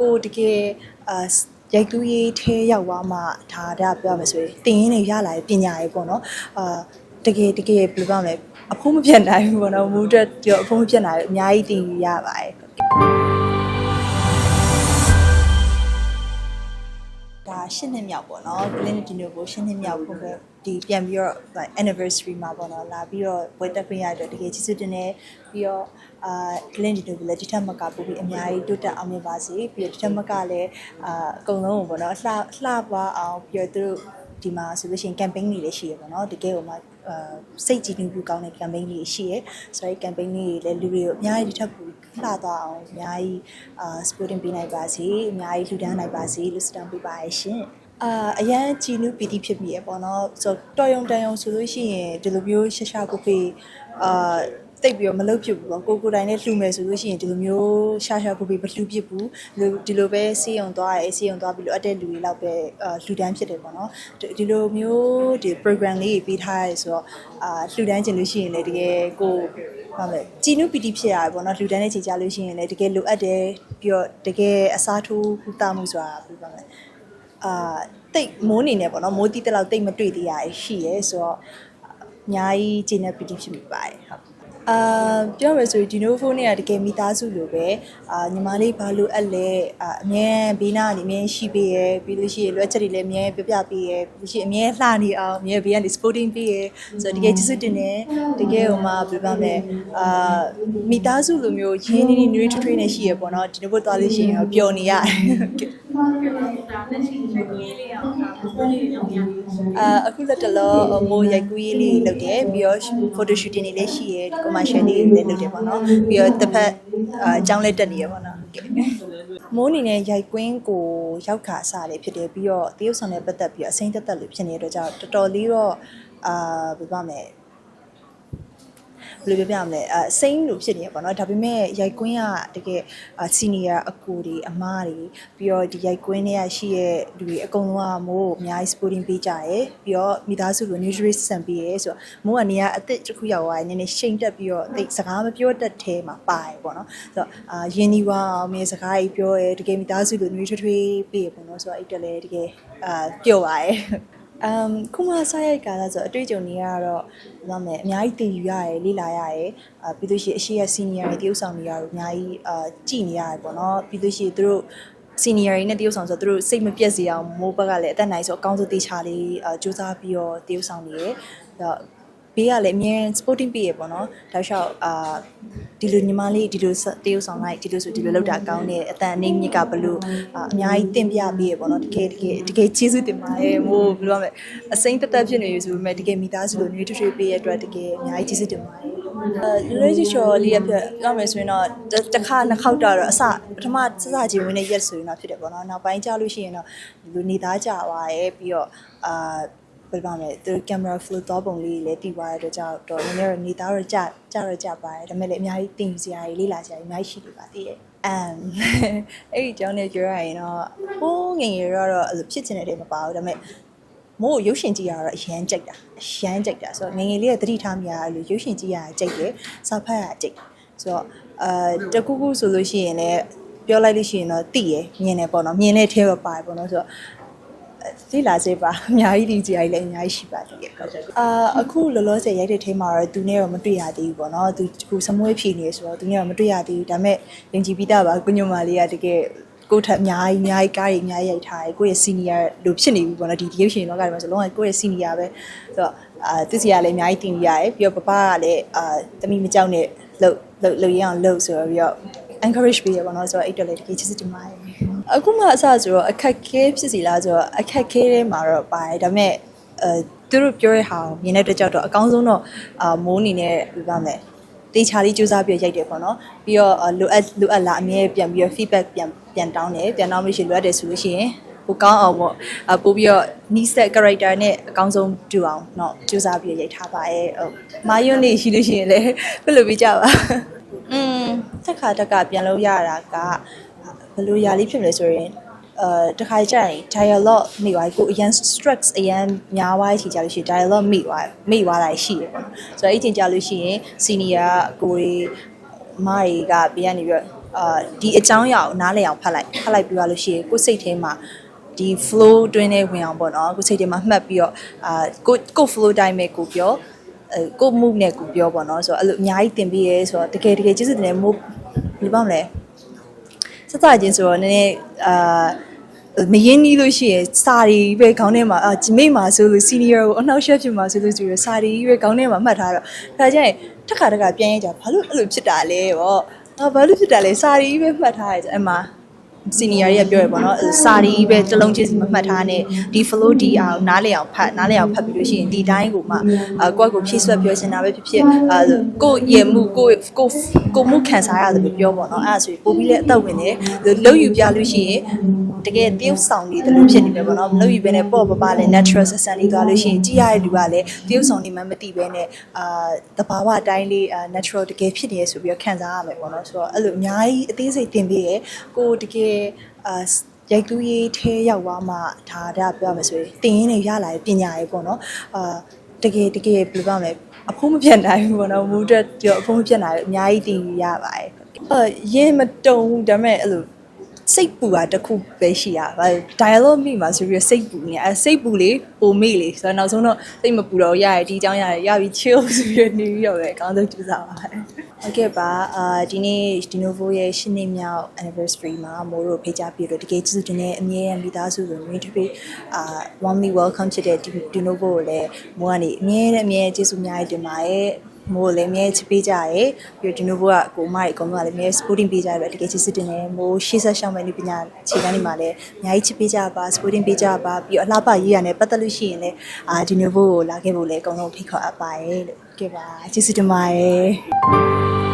ကိုတကယ်အာရိုက်ကူးရေးထဲရောက်သွားမှဒါဒါပြောရမယ်ဆိုရင်တင်ရင်းနေရလာတဲ့ပညာရေးပေါ့နော်အာတကယ်တကယ်ဘယ်လိုပြောမလဲအဖို့မပြတ်နိုင်ဘူးပေါ့နော်မူတက်ပြောအဖို့မပြတ်နိုင်ဘူးအများကြီးတင်ယူရပါတယ် ဒါရှင်းနှစ်မြောက်ပေါ့နော် Glen Dino ကိုရှင်းနှစ်မြောက်ဖို့ပဲဒီပြန်ပြီးတော့ like anniversary မှာပေါ့နော်လာပြီးတော့ဝယ်တက်ခွင့်ရတဲ့တကယ်ကျေးဇူးတင်တယ်ပြီးတော့အာ Glen Dino ကိုလည်းဒီထက်မကပို့ပြီးအများကြီးတိုးတက်အောင်မြင်ပါစေပြီးတော့ဒီထက်မကလည်းအာအကုန်လုံးကိုပေါ့နော်လှလှပါအောင်ပြီးတော့သူတို့ဒီမှာဆိုလို့ရှိရင် campaign တွေလည်းရှိရပေါ့နော်တကယ်ဟိုမှာအာ စိတ်ကြည်နူးမှုကောင်းတဲ့ campaign တွေရှိရဆိုတော့ campaign တွေလည်းလူတွေကိုအများကြီးဒီထက်ပိုလှသွားအောင်အများကြီးအာ supporting ပေးနိုင်ပါစေအများကြီးလှူဒန်းနိုင်ပါစေလို့ဆုတောင်းပေးပါရရှင်အာအရန်ကြည်နူးပီတိဖြစ်မိရပေါ့နော်ဆိုတော့တော်ရုံတန်ရုံဆိုလို့ရှိရင်ဒီလိုမျိုးရှရှာကိုဖေးအာ တိတ်ပြီးတော့မလုပ်ဖြစ်ဘူးပေါ့ကိုကိုတိုင်နဲ့လှူမယ်ဆိုလို့ရှိရင်ဒီလိုမျိုးရှာရှာကိုဖေးမလှူဖြစ်ဘူးဒီလိုဒီလိုပဲစီယုံသွားရဲစီယုံသွားပြီးလို့အတက်လူတွေလောက်ပဲအာလှူဒန်းဖြစ်တယ်ပေါ့နော်ဒီဒီလိုမျိုးဒီ program လေးတွေပေးထားရဲဆိုတော့အာလှူဒန်းခြင်းလို့ရှိရင်လည်းတကယ်ကိုဟုတ်မယ်ကြည်နုပီတိဖြစ်ရတယ်ပေါ့နော်လှူဒန်းတဲ့ချိန်ကြလို့ရှိရင်လည်းတကယ်လိုအပ်တယ်ပြီးတော့တကယ်အစားထိုးကုသမှုဆိုတာပြပါမယ်အာတိတ်မိုးနေနေပေါ့နော်မိုးတီးတဲ့လောက်တိတ်မတွေ့သေးရရှိရဲဆိုတော့အများကြီးဂျင်းနဲ့ပီတိဖြစ်မိပါတယ်ဟုတ် အာပြောရမယ်ဆိုရင်ဒီနိုဖိုးနဲ့ကတကယ်မိသားစုလိုပဲအာညီမလေးဘာလို့အပ်လဲအာအမြဲဘေးနားကနေအမြဲရှိပေးရယ်ပြီးလို့ရှိရင်လွယ်ချက်တွေလည်းအမြဲပြပြပေးရယ်ပြီးလို့ရှိရင်အမြဲလှနေအောင်အမြဲဘေးကနေ sporting ပေးရယ်ဆိုတော့တကယ်ကျေးဇူးတင်တယ်တကယ်ဟိုမှာပြပါမယ်အာမိသားစုလိုမျိုးရင်းနှီးနှီးနွေးထွေးထွေးနဲ့ရှိရယ်ပေါ့နော်ဒီနိုဖိုးသွားလို့ရှိရင်တော့ပျော်နေရတယ် အာအခုလက်တလောမိုးရိုက်ကူးရေးလေးလုပ်တယ်ပြီးတော့ photo shooting တွေလည်းရှိရယ် commercial လေးတွေလည်းလုပ်တယ်ပေါ့နော်ပြီးတော့တစ်ဖက်အာအကြောင်းလည်းတက်နေရပေါ့နော်ဟုတ်ကဲ့မိုးအနေနဲ့ရိုက်ကွင်းကိုရောက်ခါအစားလေးဖြစ်တယ်ပြီးတော့တရုတ်ဆောင်နဲ့ပတ်သက်ပြီးတော့အစိမ့်သက်သက်လို့ဖြစ်နေတဲ့အတွက်ကြောင့်တော်တော်လေးတော့အာဘယ်ပါမလဲ ဘယ်လိုပြောပြမလဲအစိမ့်လို့ဖြစ်နေရပါတော့ဒါပေမဲ့ရိုက်ကွင်းကတကယ်စီနီယာအကူတွေအမားတွေပြီးတော့ဒီရိုက်ကွင်းတွေကရှိရဲ့လူတွေအကုန်လုံးကမိုးအများကြီး supporting ပေးကြရယ်ပြီးတော့မိသားစုလို nursery system ပေးရယ်ဆိုတော့မိုးကနေကအစ်စ်တစ်ခုရောက်သွားရင်နည်းနည်းရှိန်တက်ပြီးတော့တိတ်စကားမပြောတတ်သေးမှာပါတယ်ပေါ့နော်ဆိုတော့အာယင်းဒီဝါအောင်မြေစကားကြီးပြောရယ်တကယ်မိသားစုလို nursery ထွေးပေးရပေါ့နော်ဆိုတော့အဲ့တက်လည်းတကယ်အာပျော်ပါရယ် အမ်ခုမှစရိုက်ကာလာဆိုအတွေ့အကြုံတွေကတော့ဘာမှမအများကြီးသင်ယူရတယ်လေ့လာရတယ်အာပြီးလို့ရှိရင်အရှိရ senior တွေတရုပ်ဆောင်တွေကတော့အများကြီးအာကြည်နေရတယ်ပေါ့နော်ပြီးလို့ရှိရင်သူတို့ senior တွေနဲ့တရုပ်ဆောင်ဆိုတော့သူတို့စိတ်မပြတ်စေအောင်မိုးဘက်ကလည်းအသက်နိုင်ဆိုအကောင်းဆုံးတေချာလေးအာစူးစမ်းပြီးတော့တရုပ်ဆောင်နေရတော့ ဘေးကလည်းအမြဲ sporting ပြရပေါ့နော်တောက်လျှောက်အာဒီလိုညီမလေးဒီလိုတရုပ်ဆောင်လိုက်ဒီလိုဆိုဒီလိုလောက်တာကောင်းတယ်အတန်အနေမြင့်ကဘလို့အာအများကြီးတင်ပြပေးရပေါ့နော်တကယ်တကယ်တကယ်ကျေးဇူးတင်ပါတယ်မို့ဘယ်လိုရမလဲအစိမ့်တက်တက်ဖြစ်နေရဆိုပေမဲ့တကယ်မိသားစုလိုမျိုးထွေးထွေးပေးရတဲ့အတွက်တကယ်အများကြီးကျေးဇူးတင်ပါတယ်အဲလူလေးချော်လေးရပြပြောမယ်ဆိုရင်တော့တစ်ခါနှစ်ခေါက်တော့အစပထမစစချင်းဝင်နေရက်ဆိုရင်တော့ဖြစ်တယ်ပေါ့နော်နောက်ပိုင်းကြာလို့ရှိရင်တော့လူနေသားကြသွားရဲပြီးတော့အာ ဘယ်ပါမလဲသူကင်မရာ flow တော့ပုံလေးလည်းတည်သွားတဲ့အတွက်ကြောင့်တော့နည်းနည်းတော့နေသားတော့ကြကြတော့ကြပါတယ်ဒါပေမဲ့လည်းအများကြီးတင်ယူစရာကြီးလေးလာစရာကြီးအများကြီးရှိနေပါသေးတယ်အမ်အဲ့ဒီကြောင့်လည်းပြောရရင်တော့ဟိုးငယ်ငယ်တော့အဲ့လိုဖြစ်ချင်တဲ့တည်းမပါဘူးဒါပေမဲ့မို့ရုပ်ရှင်ကြည့်ရတော့အရန်ကြိုက်တာအရန်ကြိုက်တာဆိုတော့ငယ်ငယ်လေးကသတိထားမိရအဲ့လိုရုပ်ရှင်ကြည့်ရတာကြိုက်တယ်စာဖတ်ရတာကြိုက်ဆိုတော့အာတကူကူဆိုလို့ရှိရင်လည်းပြောလိုက်လို့ရှိရင်တော့တိရယ်မြင်တယ်ပေါ့နော်မြင်တဲ့ထဲပဲပါတယ်ပေါ့နော်ဆိုတော့ ဒီလာစေပါအများကြီးဒီကြကြီးလည်းအများကြီးရှိပါသေးတယ်အာအခုလောလောဆယ်ရိုက်တဲ့ထဲမှာတော့သူနဲ့တော့မတွေ့ရသေးဘူးပေါ့နော်သူခုစမွေးဖြီနေဆိုတော့သူနဲ့တော့မတွေ့ရသေးဘူးဒါပေမဲ့ယုံကြည်ပြီးသားပါကိုညိုမာလေးကတကယ်ကိုထက်အများကြီးအများကြီးကားကြီးအများကြီးရိုက်ထားတယ်ကိုယ့်ရဲ့ senior လို့ဖြစ်နေပြီပေါ့နော်ဒီဒီရုပ်ရှင်လောကတွေမှာဆိုလုံးဝကိုယ့်ရဲ့ senior ပဲဆိုတော့အာသူစီကလည်းအများကြီးတင်ပြရတယ်ပြီးတော့ပပကလည်းအာတမိမကြောက်နဲ့လှုပ်လှုပ်လှုပ်ရအောင်လှုပ်ဆိုတော့ပြီးတော့ encourage ပေးရပါတော့ဆိုတော့အဲ့တော့လည်းတကယ်ချစ်စစ်တင်ပါတယ် အခုမှအစဆိုတော့အခက်ခဲဖြစ်စီလားဆိုတော့အခက်ခဲထဲမှာတော့ပါတယ်ဒါပေမဲ့အဲသူတို့ပြောတဲ့ဟာကိုမြင်တဲ့အတွက်ကြောင့်တော့အကောင်းဆုံးတော့အာမိုးအနေနဲ့ပြပါမယ်တေချာလေးစူးစမ်းပြီးရိုက်တယ်ပေါ့နော်ပြီးတော့လိုအပ်လိုအပ်လားအမြဲပြန်ပြီးတော့ feedback ပြန်ပြန်တောင်းတယ်ပြန်တောင်းလို့ရှိရင်လိုအပ်တယ်ဆိုလို့ရှိရင်ပိုကောင်းအောင်ပေါ့အပို့ပြီးတော့ niche set character နဲ့အကောင်းဆုံးတူအောင်เนาะစူးစမ်းပြီးရိုက်ထားပါရဲ့ဟုတ်မာယွန်းလေးရှိလို့ရှိရင်လည်းပြလို့ပြကြပါอืมတက်ခါတက်ကပြန်လို့ရတာက ဘယ်လိုຢာလေးဖြစ်မလဲဆိုရင်အဲတခါကျရင် dialogue မိသွားကိုအရန် stress အရန်များသွားရှိကြလို့ရှိရင် dialogue မိသွားမိသွားတာရှိတယ်ပေါ့နော်ဆိုတော့အဲ့ချိန်ကြလို့ရှိရင် senior ကိုတွေမားတွေကပြန်နေပြီးတော့အာဒီအကြောင်းအရာကိုနားလည်အောင်ဖတ်လိုက်ဖတ်လိုက်ပြီးသွားလို့ရှိရင်ကိုယ်စိတ်ထဲမှာဒီ flow တွင်းနေဝင်အောင်ပေါ့နော်ကိုယ်စိတ်ထဲမှာမှတ်ပြီးတော့အာကိုကို flow တိုင်းပဲကိုပြောအဲကို move နဲ့ကိုပြောပေါ့နော်ဆိုတော့အဲ့လိုအများကြီးတင်ပြီးရဲဆိုတော့တကယ်တကယ်ကျေးဇူးတင်တယ် move ဘယ်လိုပါမလဲ စစချင်းဆိုတော့နည်းနည်းအာမရင်းနှီးလို့ရှိရင်စာရီပဲခေါင်းထဲမှာအာဂျမိတ်မှာဆိုလို့ senior ကိုအနောက်ရှက်ဖြစ်မှာဆိုလို့ဆိုရယ်စာရီပဲခေါင်းထဲမှာမှတ်ထားတော့ဒါကြရင်တစ်ခါတစ်ခါပြန်ရကြဘာလို့အဲ့လိုဖြစ်တာလဲပေါ့အာဘာလို့ဖြစ်တာလဲစာရီပဲမှတ်ထားရယ်အဲ့မှာ senior တွေကပြောရပေါ့နော်စာရီပဲတစ်လုံးချင်းစီမမှတ်ထားနဲ့ဒီ flow ဒီအောင်နားလေအောင်ဖတ်နားလေအောင်ဖတ်ပြီးလို့ရှိရင်ဒီတိုင်းကိုမှအာကိုယ့်ကိုဖြည့်ဆွက်ပြောချင်တာပဲဖြစ်ဖြစ်အာကိုယ့်ရမှုကိုယ့်ကိုယ့်ကိုယ်မှုခံစားရတယ်လို့ပြောပေါ့နော်အဲ့ဒါဆိုရင်ပို့ပြီးလဲအသက်ဝင်တယ်လုံးယူပြလို့ရှိရင် တကယ်တရုပ်ဆောင်နေတယ်လို့ဖြစ်နေတယ်ပေါ့နော်မလုံးယူဘဲနဲ့ပေါ့ပပလဲ natural ဆက်ဆံလေးသွားလို့ရှိရင်ကြည့်ရတဲ့လူကလည်းတရုပ်ဆောင်နေမှမသိဘဲနဲ့အာတဘာဝအတိုင်းလေးအာ natural တကယ်ဖြစ်နေရဆိုပြီးတော့ခံစားရမယ်ပေါ့နော်ဆိုတော့အဲ့လိုအများကြီးအသေးစိတ်တင်ပေးရကိုတကယ်အာရိုက်ကူးရေးထဲရောက်သွားမှဒါဒါပြောရမယ်ဆိုရင်တင်ရင်းနေရလာတဲ့ပညာရေးပေါ့နော်အာတကယ်တကယ်ဘယ်လိုပြောမလဲအဖိုးမပြတ်နိုင်ဘူးပေါ့နော်မူတက်ပြောအဖိုးမပြတ်နိုင်ဘူးအများကြီးတင်ယူရပါတယ်အာရင်မတုံဘူးဒါပေမဲ့အဲ့လို စိတ်ပူတာတစ်ခုပဲရှိတာ။ဘာ dialogue မိမှာဆိုပြီးတော့စိတ်ပူနေအဲစိတ်ပူလေပုံမိလေဆိုတော့နောက်ဆုံးတော့စိတ်မပူတော့ရရဒီအကြောင်းရတယ်ရပြီး chill ဆိုပြီးတော့နေပြီးတော့ပဲအကောင်းဆုံးကြိုးစားပါမယ်။ဟုတ်ကဲ့ပါအာဒီနေ့ Dinovo ရဲ့ရှင်းနေမြောက် anniversary မှာမိုးတို့ဖိတ်ကြားပြီးတော့တကယ်ကျေးဇူးတင်တဲ့အမြဲတမ်းမိသားစုဆိုမျိုးတစ်ပြီးအာ warmly welcome ချစ်တဲ့ Dinovo ကိုလည်းမိုးကနေအမြဲတမ်းအမြဲကျေးဇူးအများကြီးတင်ပါတယ်။ မိုးလည်းအမြဲချစ်ပေးကြရဲပြီးတော့ဒီနိုဘကကိုမရီအကုန်လုံးကလည်းအမြဲ supporting ပေးကြရတဲ့တကယ်ချစ်စစ်တင်နေမိုးရှေ့ဆက်ရှောင်းမဲ့လူပညာခြေကမ်းတွေမှာလည်းအများကြီးချစ်ပေးကြပါ supporting ပေးကြပါပြီးတော့အလှပရေးရနဲ့ပတ်သက်လို့ရှိရင်လည်းအာဒီနိုဘကိုလာခဲ့ဖို့လည်းအကုန်လုံးဖိတ်ခေါ်အပ်ပါတယ်လို့ကြည့်ပါချစ်စစ်တင်ပါတယ်